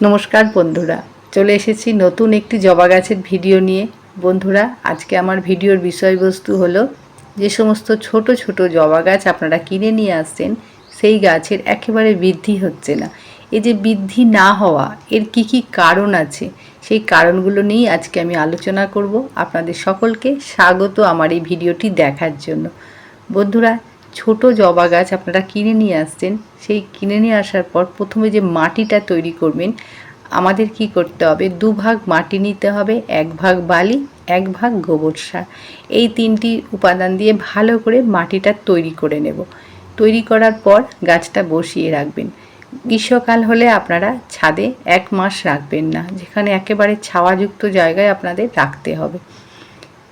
নমস্কার বন্ধুরা, চলে এসেছি নতুন একটি জবা গাছের ভিডিও নিয়ে। বন্ধুরা, আজকে আমার ভিডিওর বিষয়বস্তু হলো যে সমস্ত ছোট ছোট জবা গাছ আপনারা কিনে নিয়ে আসছেন, সেই গাছের একেবারে বৃদ্ধি হচ্ছে না। এই যে বৃদ্ধি না হওয়া, এর কি কি কারণ আছে? সেই কারণগুলো নিয়েই আজকে আমি আলোচনা করব। আপনাদের সকলকে স্বাগত আমার এই ভিডিওটি দেখার জন্য। বন্ধুরা ছোট জবা গাছ আপনারা কিনে নিয়ে আসছেন, সেই কিনে নিয়ে আসার পর প্রথমে যে মাটিটা তৈরি করবেন, আমাদের কি করতে হবে? দু ভাগ মাটি নিতে হবে, এক ভাগ বালি, এক ভাগ গোবর সার। এই তিনটি উপাদান দিয়ে ভালো করে মাটিটা তৈরি করে নেব। তৈরি করার পর গাছটা বসিয়ে রাখবেন। গ্রীষ্মকাল হলে আপনারা ছাদে এক মাস রাখবেন না, যেখানে একেবারে ছাওয়াযুক্ত জায়গায় আপনাদের রাখতে হবে।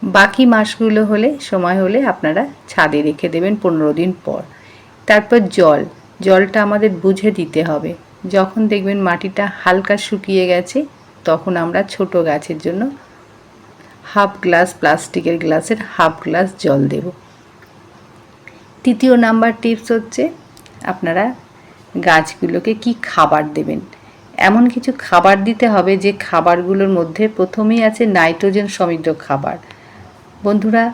বাকি মাসগুলো হলে, সময় হলে আপনারা ছাদে রেখে দেবেন পনেরো দিন পর। তারপর জল। জলটা আমাদের বুঝে দিতে হবে। যখন দেখবেন মাটিটা হালকা শুকিয়ে গেছে, তখন আমরা ছোট গাছের জন্য হাফ গ্লাস প্লাস্টিকের গ্লাসের হাফ গ্লাস জল দেব। তৃতীয় নাম্বার টিপস হচ্ছে, আপনারা গাছগুলোকে কি খাবার দেবেন? এমন কিছু খাবার দিতে হবে যে খাবারগুলোর মধ্যে প্রথমেই আছে নাইট্রোজেন সমৃদ্ধ খাবার। বন্ধুরা,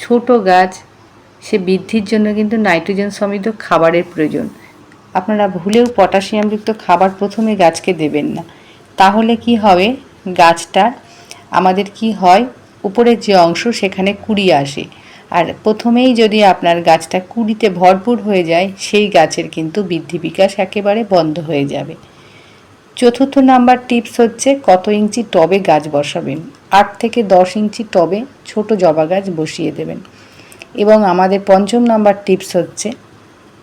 ছোট গাছ, সে বৃদ্ধির জন্য কিন্তু নাইট্রোজেন সমৃদ্ধ খাবারের প্রয়োজন। আপনারা ভুলেও পটাশিয়ামযুক্ত খাবার প্রথমে গাছকে দেবেন না। তাহলে কি হবে? গাছটা, আমাদের কি হয়? উপরের যে অংশ, সেখানে কুড়ি আসে। আর প্রথমেই যদি আপনার গাছটা কুড়িতে ভরপুর হয়ে যায়, সেই গাছের কিন্তু বৃদ্ধি বিকাশ একেবারে বন্ধ হয়ে যাবে। চতুর্থ নাম্বার টিপস হচ্ছে কত ইঞ্চি টবে গাছ বসাবেন? আট থেকে দশ ইঞ্চি টবে ছোট জবা গাছ বসিয়ে দেবেন। এবং আমাদের পঞ্চম নাম্বার টিপস হচ্ছে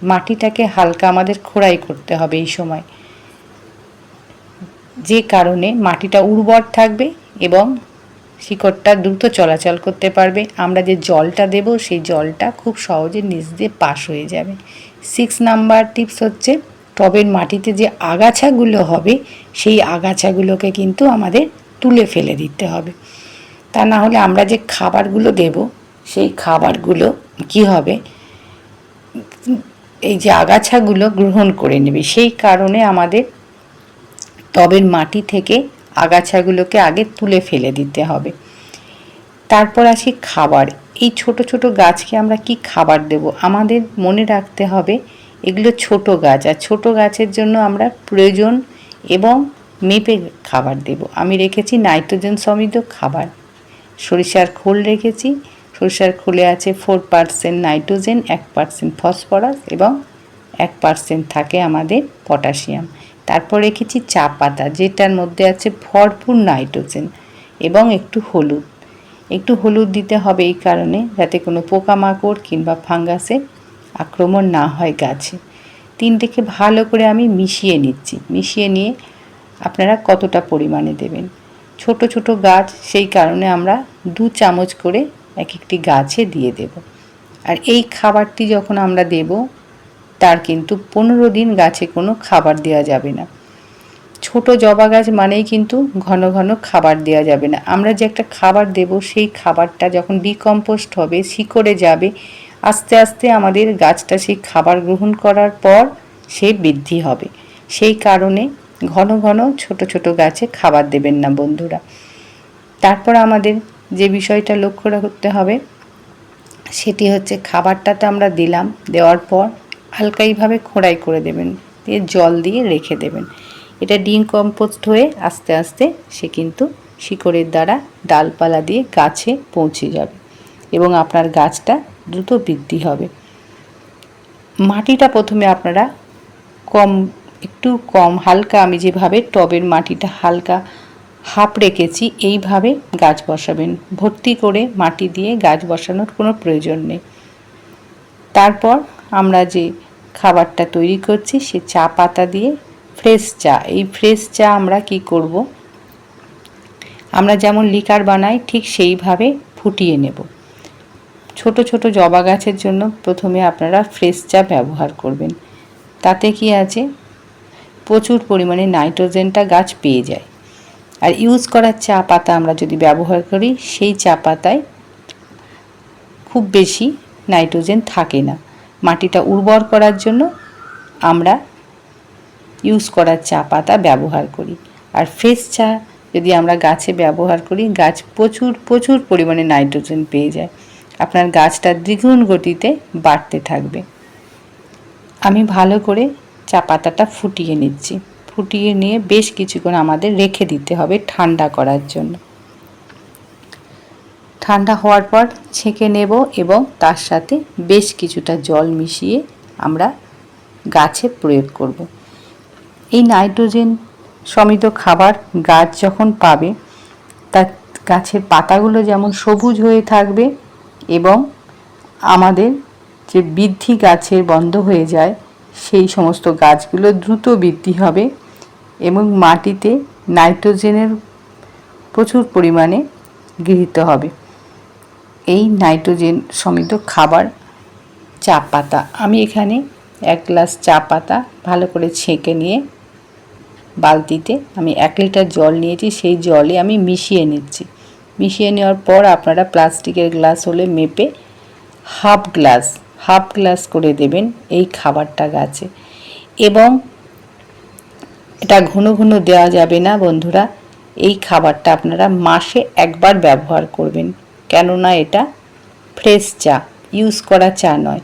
মাটিটাকে হালকা আমাদের খোড়াই করতে হবে এই সময়। যে কারণে মাটিটা উর্বর থাকবে এবং শিকড়টা দ্রুত চলাচল করতে পারবে। আমরা যে জলটা দেব সেই জলটা খুব সহজে নিচ দিয়ে পাশ হয়ে যাবে। সিক্স নাম্বার টিপস হচ্ছে টবের মাটিতে যে আগাছাগুলো হবে, সেই আগাছাগুলোকে কিন্তু আমাদের তুলে ফেলে দিতে হবে। তা না হলে আমরা যে খাবারগুলো দেব, সেই খাবারগুলো কি হবে? এই যে আগাছাগুলো গ্রহণ করে নেবে, সেই কারণে আমাদের টবের মাটি থেকে আগাছাগুলোকে আগে তুলে ফেলে দিতে হবে। তারপর আসি খাবার। এই ছোট ছোট গাছকে আমরা কি খাবার দেব? আমাদের মনে রাখতে হবে এগুলো ছোট গাছ, আর ছোট গাছের জন্য আমরা প্রয়োজন এবং মেপে খাবার দেব। আমি রেখেছি নাইট্রোজেন সমৃদ্ধ খাবার। সরিষার খোল রেখেছি। সরিষার খোলে আছে ফোর পার্সেন্ট নাইট্রোজেন, এক পার্সেন্ট ফসফরাস এবং এক পার্সেন্ট থাকে আমাদের পটাশিয়াম তারপর রেখেছি চা পাতা, যেটার মধ্যে আছে ভরপুর নাইট্রোজেন এবং একটু হলুদ। একটু হলুদ দিতে হবে এই কারণে, যাতে কোনো পোকামাকড় কিংবা ফাঙ্গাসে আক্রমণ না হয় গাছে। তিনটেকে ভালো করে আমি মিশিয়ে নিচ্ছি। মিশিয়ে নিয়ে আপনারা কতটা পরিমাণে দেবেন? ছোট ছোট গাছ, সেই কারণে আমরা দু চামচ করে এক একটি গাছে দিয়ে দেব। আর এই খাবারটি যখন আমরা দেব, তার কিন্তু পনেরো দিন গাছে কোনো খাবার দেওয়া যাবে না। ছোট জবা গাছ মানেই কিন্তু ঘন ঘন খাবার দেওয়া যাবে না। আমরা যে একটা খাবার দেব, সেই খাবারটা যখন ডিকম্পোস্ট হবে, শিকড়ে যাবে আস্তে আস্তে আমাদের গাছটা সেই খাবার গ্রহণ করার পর সে বৃদ্ধি হবে। সেই কারণে ঘন ঘন ছোট ছোট গাছে খাবার দেবেন না বন্ধুরা। তারপর আমাদের যে বিষয়টা লক্ষ্য করতে হবে, সেটি হচ্ছে খাবারটা তো আমরা দিলাম, দেওয়ার পর হালকাইভাবে খোঁড়াই করে দেবেন, দিয়ে জল দিয়ে রেখে দেবেন। এটা ডিম কম্পোস্ট হয়ে আস্তে আস্তে সে কিন্তু শিকড়ের দ্বারা ডালপালা দিয়ে গাছে পৌঁছে যাবে। এবং আপনার গাছটা দ্রুত বৃদ্ধি হবে। মাটিটা প্রথমে আপনারা কম, একটু কম, হালকা, আমি যেভাবে টবের মাটিটা হালকা হাফ রেখেছি, এইভাবে গাছ বসাবেন। ভর্তি করে মাটি দিয়ে গাছ বসানোর কোনো প্রয়োজন নেই। তারপর আমরা যে খাবারটা তৈরি করছি, সে চা পাতা দিয়ে ফ্রেশ চা। এই ফ্রেশ চা আমরা কি করব? আমরা যেমন লিকার বানাই, ঠিক সেইভাবে ফুটিয়ে নেব। ছোট ছোট জবা গাছের জন্য প্রথমে আপনারা ফ্রেশ চা ব্যবহার করবেন। তাতে কি আছে? প্রচুর পরিমাণে নাইট্রোজেনটা গাছ পেয়ে যায়। আর ইউজ করার চা পাতা আমরা যদি ব্যবহার করি, সেই চা পাতায় খুব বেশি নাইট্রোজেন থাকে না। মাটিটা উর্বর করার জন্য আমরা ইউজ করা চা পাতা ব্যবহার করি। আর ফ্রেশ চা যদি আমরা গাছে ব্যবহার করি, গাছ প্রচুর প্রচুর পরিমাণে নাইট্রোজেন পেয়ে যায়। আপনার গাছটা দ্বিগুণ গতিতে বাড়তে থাকবে। আমি ভালো করে চা পাতাটা ফুটিয়ে নিচ্ছি। ফুটিয়ে নিয়ে বেশ কিছুক্ষণ আমাদের রেখে দিতে হবে ঠান্ডা করার জন্য। ঠান্ডা হওয়ার পর ছেঁকে নেব এবং তার সাথে বেশ কিছুটা জল মিশিয়ে আমরা গাছে প্রয়োগ করব। এই নাইট্রোজেন সমিত খাবার গাছ যখন পাবে, তার গাছের পাতাগুলো যেমন সবুজ হয়ে থাকবে এবং আমাদের যে বৃদ্ধি গাছের বন্ধ হয়ে যায়, সেই সমস্ত গাছগুলো দ্রুত বৃদ্ধি হবে এবং মাটিতে নাইট্রোজেনের প্রচুর পরিমাণে গৃহীত হবে। এই নাইট্রোজেন সমিত খাবার চা পাতা আমি এখানে এক গ্লাস চা পাতা ভালো করে ছেঁকে নিয়ে বালতিতে আমি এক লিটার জল নিয়েছি, সেই জলে আমি মিশিয়ে নিচ্ছি। মিশিয়ে নেওয়ার পর আপনারা প্লাস্টিকের গ্লাস হলে মেপে হাফ গ্লাস হাফ গ্লাস করে দেবেন এই খাবারটা গাছে। এবং এটা ঘন ঘন দেওয়া যাবে না বন্ধুরা, এই খাবারটা আপনারা মাসে একবার ব্যবহার করবেন। কেননা এটা ফ্রেশ চা, ইউজ করা চা নয়,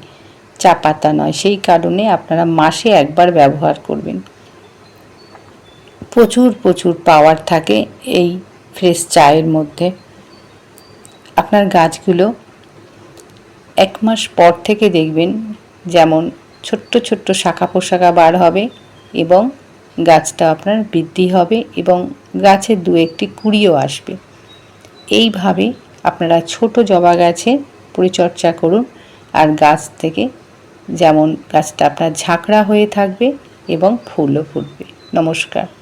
চা পাতা নয়, সেই কারণে আপনারা মাসে একবার ব্যবহার করবেন। প্রচুর প্রচুর পাওয়ার থাকে এই ফ্রেশ চায়ের মধ্যে। আপনার গাছগুলো এক মাস পর থেকে দেখবেন যেমন ছোট্ট ছোট্ট শাখা পোশাখা বার হবে এবং গাছটা আপনার বৃদ্ধি হবে এবং গাছে দু একটি কুড়িও আসবে। এইভাবে আপনারা ছোট জবা গাছে পরিচর্যা করুন আর গাছ থেকে যেমন গাছটা আপনার ঝাঁকড়া হয়ে থাকবে এবং ফুলও ফুটবে। নমস্কার।